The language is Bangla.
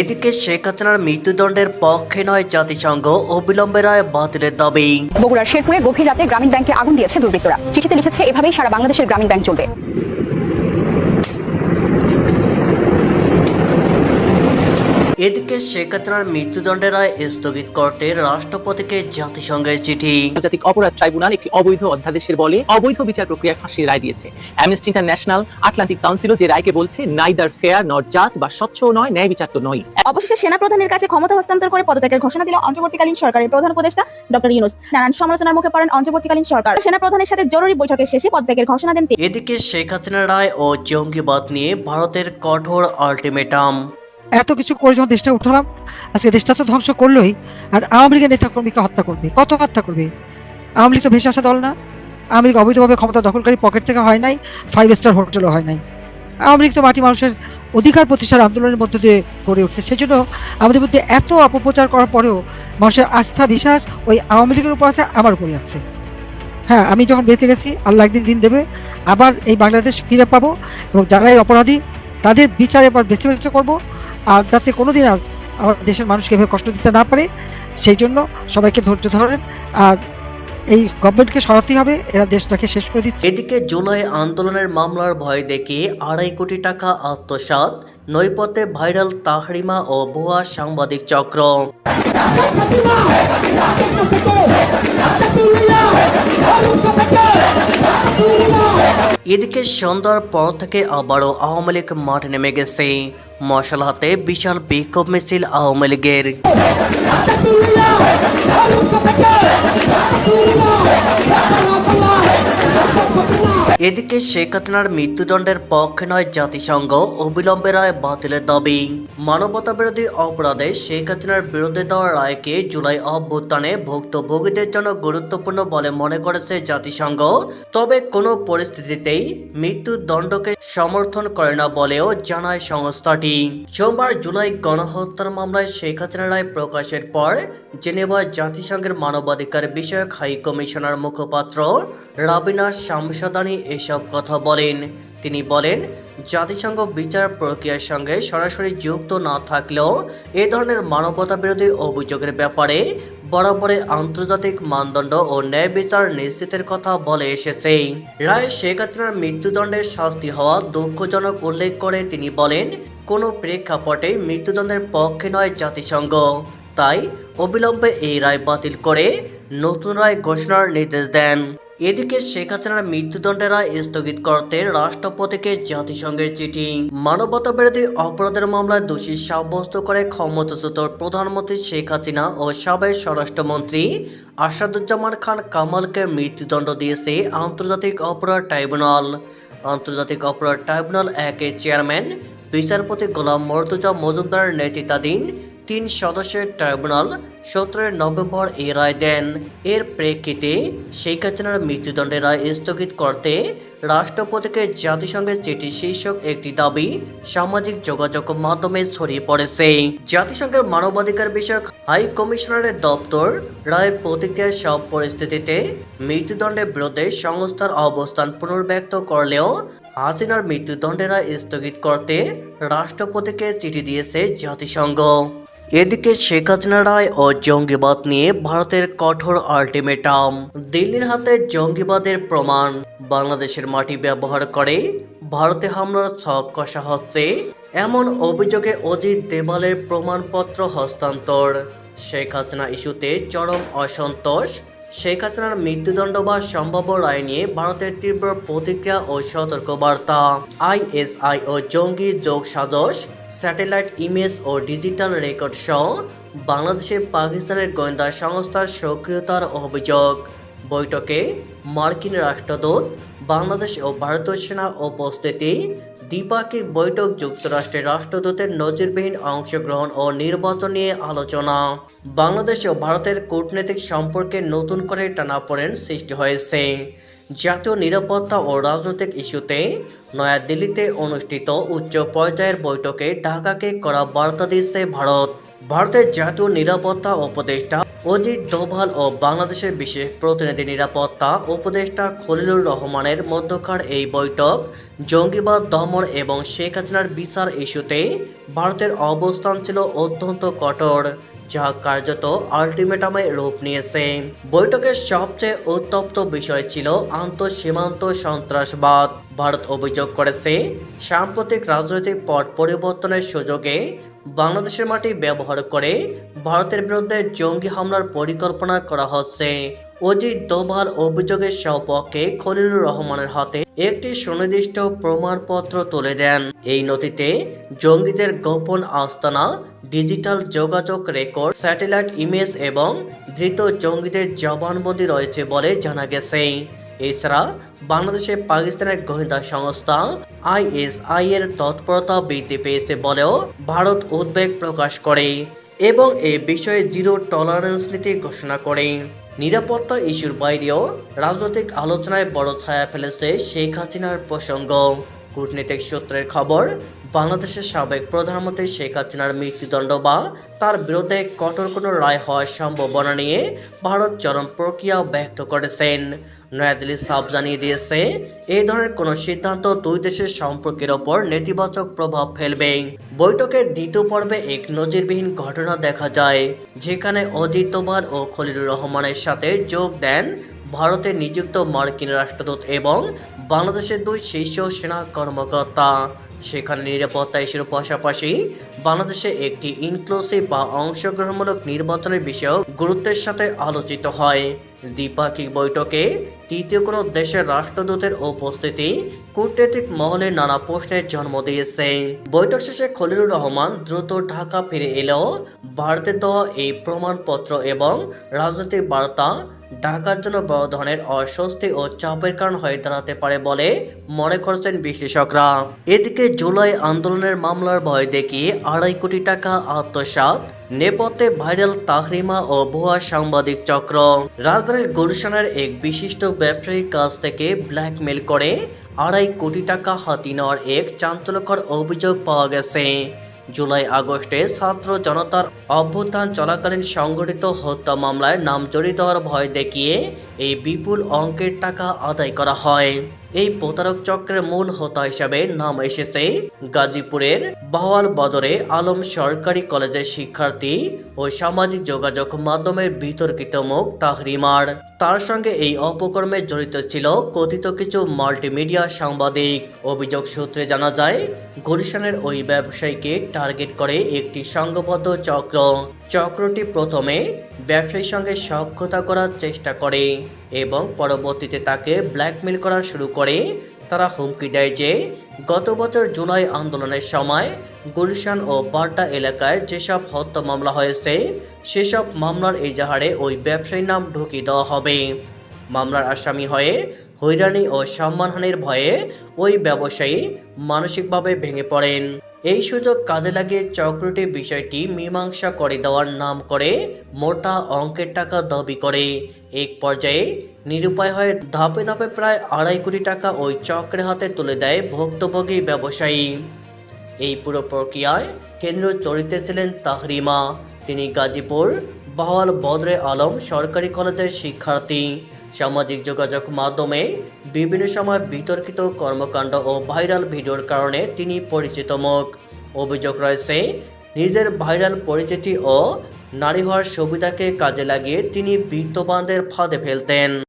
এদিকে শেখ হাসিনার মৃত্যুদণ্ডের পক্ষে নয় জাতিসংঘ, অবিলম্বে রায় বাতিলের দাবি। বগুড়ার শেরপুরে গভীর রাতে গ্রামীণ ব্যাংকে আগুন দিয়েছে দুর্বৃত্তরা। চিঠিতে লিখেছে, এভাবেই সারা বাংলাদেশের গ্রামীণ ব্যাংক চলবে। এদিকে শেখ হাসিনার মৃত্যুদণ্ডের রায় স্থগিত করতে রাষ্ট্রপতিকে জাতিসংঘের চিঠি। আন্তর্জাতিক অপরাধ ট্রাইব্যুনাল একটি অবৈধ অধ্যাদেশের বলে অবৈধ বিচার প্রক্রিয়ায় ফাঁসির রায় দিয়েছে। অ্যামনেস্টি ইন্টারন্যাশনাল আটলান্টিক কাউন্সিলও যে রায়কে বলছে নাইদার ফেয়ার নট জাস্ট বা স্বচ্ছ নয় ন্যায় বিচার তো নয় অবশেষে সেনা প্রধানের কাছে ক্ষমতা হস্তান্তর করে পদত্যাগের ঘোষণা দিল অন্তর্বর্তীকালীন সরকারের প্রধান উপদেষ্টা ডক্টর ইউনুস। নানান সমালোচনার মুখে পড়েন অন্তর্বর্তীকালীন সরকার। সেনা প্রধানের সাথে জরুরি বৈঠকের শেষে পদত্যাগের ঘোষণা দেন এদিকে শেখ হাসিনার রায় ও জঙ্গিবাদ নিয়ে ভারতের কঠোর আলটিমেটাম। এত কিছু করে যখন দেশটা উঠালাম, আজকে দেশটা তো ধ্বংস করলোই, আর আওয়ামী লীগের নেতা কর্মীকে হত্যা করবে। কত হত্যা করবে? আওয়ামী লীগ তো ভেসে আসা দল না। আওয়ামী লীগ অবৈধভাবে ক্ষমতা দখলকারী পকেট থেকে হয় নাই ফাইভ স্টার হোটেলও হয় নাই। আওয়ামী লীগ তো মাটি মানুষের অধিকার প্রতিষ্ঠার আন্দোলনের মধ্য দিয়ে গড়ে উঠছে। সেজন্য আমাদের মধ্যে এত অপপ্রচার করার পরেও মানুষের আস্থা, বিশ্বাস ওই আওয়ামী লীগের উপর আছে, আমার উপরে আছে। হ্যাঁ আমি যখন বেঁচে গেছি, আল্লাহ একদিন দিন দেবে, আবার এই বাংলাদেশ ফিরে পাবো এবং যারা এই অপরাধী, তাদের বিচার এবার বেছে বেছে করব। আর যাতে কোনোদিন আর আমার দেশের মানুষকে এভাবে কষ্ট দিতে না পারে সেই জন্য সবাইকে ধৈর্য ধরেন আর এই গভর্নমেন্টকে সরাতেই হবে এরা দেশটাকে শেষ করে দিচ্ছে এদিকে জুলাই আন্দোলনের মামলার ভয় দেখে আড়াই কোটি টাকা আত্মসাৎ নৈপথে ভাইরাল তাহরিমা ও ভুয়া সাংবাদিক চক্র এদিকে সন্ধ্যার পর থেকে আবারও আওয়ামী লীগ মাঠে নেমে গেছে। মশাল হাতে বিশাল বিক্ষোভ মিছিল আওয়ামী লীগের। এদিকে শেখ হাসিনার মৃত্যুদণ্ডের পক্ষে নয় জাতিসংঘ, অবিলম্বে রায় বাতিলের দাবি। মানবতা বিরোধী অপরাধে শেখ হাসিনার বিরুদ্ধে দেওয়া রায়কে জুলাই অভ্যুত্থানে ভুক্তভোগীদের জন্য গুরুত্বপূর্ণ বলে মনে করেছে জাতিসংঘ। তবে কোনো পরিস্থিতিতেই মৃত্যুদণ্ডকে সমর্থন করে না বলেও জানায় সংস্থাটি। সোমবার জুলাই গণহত্যার মামলায় শেখ হাসিনার রায় প্রকাশের পর জেনেভা জাতিসংঘের মানবাধিকার বিষয়ক হাই কমিশনার মুখপাত্র রাবিনা শামসাদানি এসব কথা বলেন। তিনি বলেন, জাতিসংঘ বিচার প্রক্রিয়ার সঙ্গে সরাসরি যুক্ত না থাকলেও এ ধরনের মানবতা বিরোধী অভিযোগের ব্যাপারে বরাবরে আন্তর্জাতিক মানদণ্ড ও ন্যায় বিচার নিশ্চিতের কথা বলে এসেছে। রায় শেখ হাসিনার মৃত্যুদণ্ডের শাস্তি হওয়া দুঃখজনক উল্লেখ করে তিনি বলেন, কোনো প্রেক্ষাপটে মৃত্যুদণ্ডের পক্ষে নয় জাতিসংঘ। তাই অবিলম্বে এই রায় বাতিল করে নতুন রায় ঘোষণার নির্দেশ দেন। এদিকে শেখ হাসিনার মৃত্যুদণ্ডের রায় স্থগিত করতে রাষ্ট্রপতিকে জাতিসংঘের চিঠি। মানবতা বিরোধী অপরাধের মামলায় দোষী সাব্যস্ত করে ক্ষমতাচ্যুত প্রধানমন্ত্রী শেখ হাসিনা ও সাবেক স্বরাষ্ট্রমন্ত্রী আসাদুজ্জামান খান কামালকে মৃত্যুদণ্ড দিয়েছে আন্তর্জাতিক অপরাধ ট্রাইব্যুনাল। আন্তর্জাতিক অপরাধ ট্রাইব্যুনাল একের চেয়ারম্যান, বিচারপতি গোলাম মর্তুজা মজুমদারের নেতৃত্বাধীন তিন সদস্যের ট্রাইব্যুনাল সতেরোই নভেম্বর এই রায় দেন। এর প্রেক্ষিতে শেখ হাসিনার মৃত্যুদণ্ডের রায় স্থগিত করতে রাষ্ট্রপতিকে জাতিসংঘের চিঠি শীর্ষক একটি দাবি সামাজিক যোগাযোগ মাধ্যমে ছড়িয়ে পড়েছে। জাতিসংঘের মানবাধিকার বিষয়ক হাই কমিশনারের দপ্তর রায়ের প্রতিক্রিয়ার সব পরিস্থিতিতে মৃত্যুদণ্ডের বিরুদ্ধে সংস্থার অবস্থান পুনর্ব্যক্ত করলেও হাসিনার মৃত্যুদণ্ডের রায় স্থগিত করতে রাষ্ট্রপতিকে চিঠি দিয়েছে জাতিসংঘ। এদিকে শেখ হাসিনা রায় ও জঙ্গিবাদ নিয়ে ভারতের কঠোর আল্টিমেটাম। দিল্লির হাতে জঙ্গিবাদের প্রমাণ। বাংলাদেশের মাটি ব্যবহার করে ভারতে হামলার ছক কষা হচ্ছে এমন অভিযোগে অজিত দেবালের প্রমাণপত্র হস্তান্তর। শেখ হাসিনা ইস্যুতে চরম অসন্তোষ শেখ মৃত্যুদণ্ড বা সম্ভাব্য রায় নিয়ে ভারতের তীব্র প্রতিক্রিয়া ও সতর্ক সতর্কবার্তা। আইএসআই ও জঙ্গি যোগ সাজস স্যাটেলাইট ইমেজ ও ডিজিটাল রেকর্ড সহ বাংলাদেশে পাকিস্তানের গোয়েন্দা সংস্থার সক্রিয়তার অভিযোগ। বৈঠকে মার্কিন রাষ্ট্রদূত, বাংলাদেশ ও ভারতীয় সেনা উপস্থিতি দ্বিপাক্ষিক বৈঠক যুক্তরাষ্ট্রের রাষ্ট্রদূতের নজিরবিহীন অংশগ্রহণ ও নির্বাচন নিয়ে আলোচনা। বাংলাদেশ ও ভারতের কূটনৈতিক সম্পর্কে নতুন করে টানাপোড়েন সৃষ্টি হয়েছে। জাতীয় নিরাপত্তা ও রাজনৈতিক ইস্যুতে নয়াদিল্লিতে অনুষ্ঠিত উচ্চ পর্যায়ের বৈঠকে ঢাকাকে করা বার্তা দিচ্ছে ভারত। ভারতের জাতীয় নিরাপত্তা উপদেষ্টা অজিত দোভাল ও বাংলাদেশের বিশেষ প্রতিনিধি নিরাপত্তা উপদেষ্টা খলিলুর রহমানের মধ্যকার এই বৈঠক, জঙ্গিবাদ দমন এবং শেখ হাসিনার বিচার ইস্যুতে ভারতের অবস্থান ছিল অত্যন্ত কঠোর, যা কার্যত আলটিমেটামে রূপ নিয়েছে। বৈঠকের সবচেয়ে উত্তপ্ত বিষয় ছিল আন্তঃসীমান্ত সন্ত্রাসবাদ। ভারত অভিযোগ করেছে, সাম্প্রতিক রাজনৈতিক পট পরিবর্তনের সুযোগে বাংলাদেশের মাটি ব্যবহার করে ভারতের বিরুদ্ধে জঙ্গি হামলার পরিকল্পনা করা হচ্ছে। অজিত দোভাল অভিযোগের সপক্ষে খলিলুর রহমানের হাতে একটি সুনির্দিষ্ট প্রমাণপত্র তুলে দেন। এই নথিতে জঙ্গিদের গোপন আস্তানা, ডিজিটাল যোগাযোগ রেকর্ড, স্যাটেলাইট ইমেজ এবং ধৃত জঙ্গিদের জবানবন্দি রয়েছে বলে জানা গেছে। এছাড়া বাংলাদেশে পাকিস্তানের গোয়েন্দা সংস্থা আইএসআই এর তৎপরতা বৃদ্ধি পেয়েছে বলেও ভারত উদ্বেগ প্রকাশ করে এবং এ বিষয়ে জিরো টলারেন্স নীতি ঘোষণা করে। নিরাপত্তা ইস্যুর বাইরেও রাজনৈতিক আলোচনায় বড় ছায়া ফেলেছে শেখ হাসিনার প্রসঙ্গ। কূটনীতিক সূত্রের খবর বাংলাদেশের সাবেক প্রধানমন্ত্রী শেখ হাসিনার মৃত্যুদণ্ড বা তার বিরুদ্ধে কঠোর কোনো রায় হওয়ার সম্ভাবনা নিয়ে ভারত চরম প্রক্রিয়া ব্যক্ত করেছেন। নয়াদিল্লি সাব জানিয়ে দিয়েছে এই ধরনের কোনো সিদ্ধান্ত দুই দেশের সম্পর্কের ওপর নেতিবাচক প্রভাব ফেলবে। বৈঠকের দ্বিতীয় পর্বে এক নজিরবিহীন ঘটনা দেখা যায়, যেখানে অজিত দোভাল ও খলিলুর রহমানের সাথে যোগ দেন ভারতে নিযুক্ত মার্কিন রাষ্ট্রদূত এবং বাংলাদেশের দুই শীর্ষ সেনা কর্মকর্তা। সেখানে নিরাপত্তা ইস্যুর পাশাপাশি বাংলাদেশে একটি ইনক্লুসিভ বা অংশগ্রহণমূলক নির্বাচনের বিষয়েও গুরুত্বের সাথে আলোচিত হয়। দ্বিপাক্ষিক বৈঠকে তৃতীয় কোনো দেশের রাষ্ট্রদূতের উপস্থিতি, কূটনৈতিক মহলে নানা প্রশ্নের জন্ম দিয়েছে। বৈঠক শেষে খলিলুর রহমান দ্রুত ঢাকা ফিরে এলেও ভারতের দেওয়া এই প্রমাণপত্র এবং রাজনৈতিক বার্তা ঢাকার জন্য বড় ধরনের অস্বস্তি ও চাপের কারণ হয়ে দাঁড়াতে পারে বলে মনে করছেন বিশ্লেষকরা। এদিকে জুলাই আন্দোলনের মামলার ভয় দেখিয়ে আড়াই কোটি টাকা আত্মসাৎ নেপথ্যে ভাইরাল তাহরিমা ও ভুয়া সাংবাদিক চক্র। রাজধানীর গুলশানের এক বিশিষ্ট ব্যবসায়ীর কাছ থেকে ব্ল্যাকমেল করে আড়াই কোটি টাকা হাতি নেওয়ার এক চাঞ্চল্যকর অভিযোগ পাওয়া গেছে। জুলাই আগস্টে ছাত্র জনতার অভ্যুত্থান চলাকালীন সংগঠিত হত্যা মামলায় নাম জড়িত হওয়ার ভয় দেখিয়ে এই বিপুল অঙ্কের টাকা আদায় করা হয়। এই প্রতারক চক্রের মূল হোতা হিসাবে নাম এসেছে গাজীপুরের বাওয়াল বদরে আলম সরকারি কলেজের শিক্ষার্থী ও সামাজিক যোগাযোগ মাধ্যমের বিতর্কিত মুখ তাহরিমার। তার সঙ্গে এই অপকর্মে জড়িত ছিল কথিত কিছু মাল্টিমিডিয়া সাংবাদিক। অভিযোগ সূত্রে জানা যায়, গুলশানের ওই ব্যবসায়ীকে টার্গেট করে একটি সংঘবদ্ধ চক্র। চক্রটি প্রথমে ব্যবসায়ীর সঙ্গে সক্ষতা করার চেষ্টা করে। এবং পরবর্তীতে তাকে ব্ল্যাকমেল করা শুরু করে। তারা হুমকি দেয় যে, গত বছর জুলাই আন্দোলনের সময় গুলশান ও বাড্ডা এলাকায় যেসব হত্যা মামলা হয়েছে, সেসব মামলার এজাহারে ওই ব্যবসায়ীর নাম ঢুকিয়ে দেওয়া হবে। মামলার আসামি হয়ে হয়রানি ও সম্মানহানির ভয়ে ওই ব্যবসায়ী মানসিকভাবে ভেঙে পড়েন। এই সুযোগ কাজে লাগিয়ে চক্রটি বিষয়টি মীমাংসা করে দেওয়ার নাম করে মোটা অঙ্কের টাকা দাবি করে। এক পর্যায়ে নিরুপায় হয়ে ধাপে ধাপে প্রায় আড়াই কোটি টাকা ওই চক্রের হাতে তুলে দেয় ভুক্তভোগী ব্যবসায়ী। এই পুরো প্রক্রিয়ায় কেন্দ্র চরিত্রে ছিলেন তাহরিমা। তিনি গাজীপুর বাওয়াল বদরে আলম সরকারি কলেজের শিক্ষার্থী। সামাজিক যোগাযোগ মাধ্যমে বিভিন্ন সময় বিতর্কিত কর্মকাণ্ড ও ভাইরাল ভিডিওর কারণে তিনি পরিচিত মুখ। অভিযোগ রয়েছে, নিজের ভাইরাল পরিচিতি ও নারী হওয়ার সুবিধাকে কাজে লাগিয়ে তিনি বিত্তবানদের ফাঁদে ফেলতেন।